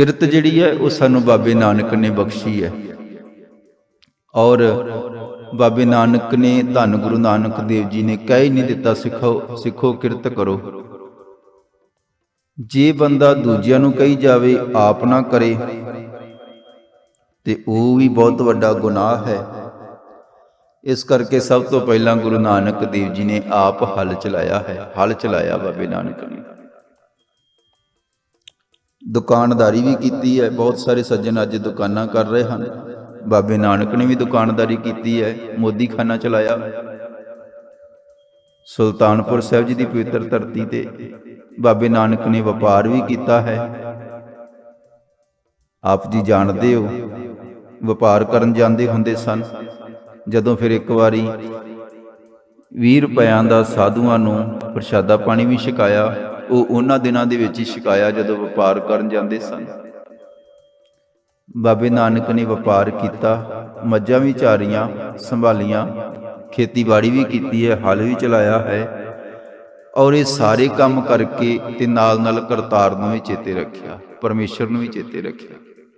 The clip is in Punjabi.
ਕਿਰਤ ਜਿਹੜੀ ਹੈ, ਉਹ ਸਾਨੂੰ ਬਾਬੇ ਨਾਨਕ ਨੇ ਬਖਸ਼ੀ ਹੈ। ਔਰ ਬਾਬੇ ਨਾਨਕ ਨੇ ਧੰਨ ਗੁਰੂ ਨਾਨਕ ਦੇਵ ਜੀ ਨੇ ਕਹਿ ਹੀ ਨਹੀਂ ਦਿੱਤਾ, ਸਿੱਖੋ ਸਿੱਖੋ ਕਿਰਤ ਕਰੋ। ਜੇ ਬੰਦਾ ਦੂਜਿਆਂ ਨੂੰ ਕਹੀ ਜਾਵੇ, ਆਪ ਨਾ ਕਰੇ, ਤੇ ਉਹ ਵੀ ਬਹੁਤ ਵੱਡਾ ਗੁਨਾਹ ਹੈ। ਇਸ ਕਰਕੇ ਸਭ ਤੋਂ ਪਹਿਲਾਂ ਗੁਰੂ ਨਾਨਕ ਦੇਵ ਜੀ ਨੇ ਆਪ ਹਲ ਚਲਾਇਆ ਹੈ, ਹਲ ਚਲਾਇਆ ਬਾਬੇ ਨਾਨਕ ਨੇ। ਦੁਕਾਨਦਾਰੀ ਵੀ ਕੀਤੀ ਹੈ। ਬਹੁਤ ਸਾਰੇ ਸੱਜਣ ਅੱਜ ਦੁਕਾਨਾਂ ਕਰ ਰਹੇ ਹਨ। ਬਾਬੇ ਨਾਨਕ ਨੇ ਵੀ ਦੁਕਾਨਦਾਰੀ ਕੀਤੀ ਹੈ। ਮੋਦੀ ਖਾਨਾ ਚਲਾਇਆ। ਸੁਲਤਾਨਪੁਰ ਸਾਹਿਬ ਜੀ ਦੀ ਪਵਿੱਤਰ ਧਰਤੀ ਤੇ ਬਾਬੇ ਨਾਨਕ ਨੇ ਵਪਾਰ ਵੀ ਕੀਤਾ ਹੈ। ਆਪ ਜੀ ਜਾਣਦੇ ਹੋ, ਵਪਾਰ ਕਰਨ ਜਾਂਦੇ ਹੁੰਦੇ ਸਨ। ਜਦੋਂ ਫਿਰ ਇੱਕ ਵਾਰੀ 20 ਰੁਪਿਆਂ ਦਾ ਸਾਧੂਆਂ ਨੂੰ ਪ੍ਰਸ਼ਾਦਾ ਪਾਣੀ ਵੀ ਛਕਾਇਆ। ਉਹ ਉਹਨਾਂ ਦਿਨਾਂ ਦੇ ਵਿੱਚ ਹੀ ਛਕਾਇਆ ਜਦੋਂ ਵਪਾਰ ਕਰਨ ਜਾਂਦੇ ਸਨ। ਬਾਬੇ ਨਾਨਕ ਨੇ ਵਪਾਰ ਕੀਤਾ, ਮੱਝਾਂ ਵੀ ਚਾਰੀਆਂ, ਸੰਭਾਲੀਆਂ, ਖੇਤੀਬਾੜੀ ਵੀ ਕੀਤੀ ਹੈ, ਹਲ ਵੀ ਚਲਾਇਆ ਹੈ ਔਰ ਇਹ ਸਾਰੇ ਕੰਮ ਕਰਕੇ ਤੇ ਨਾਲ ਨਾਲ ਕਰਤਾਰ ਨੂੰ ਵੀ ਚੇਤੇ ਰੱਖਿਆ, ਪਰਮੇਸ਼ਰ ਨੂੰ ਵੀ ਚੇਤੇ ਰੱਖਿਆ।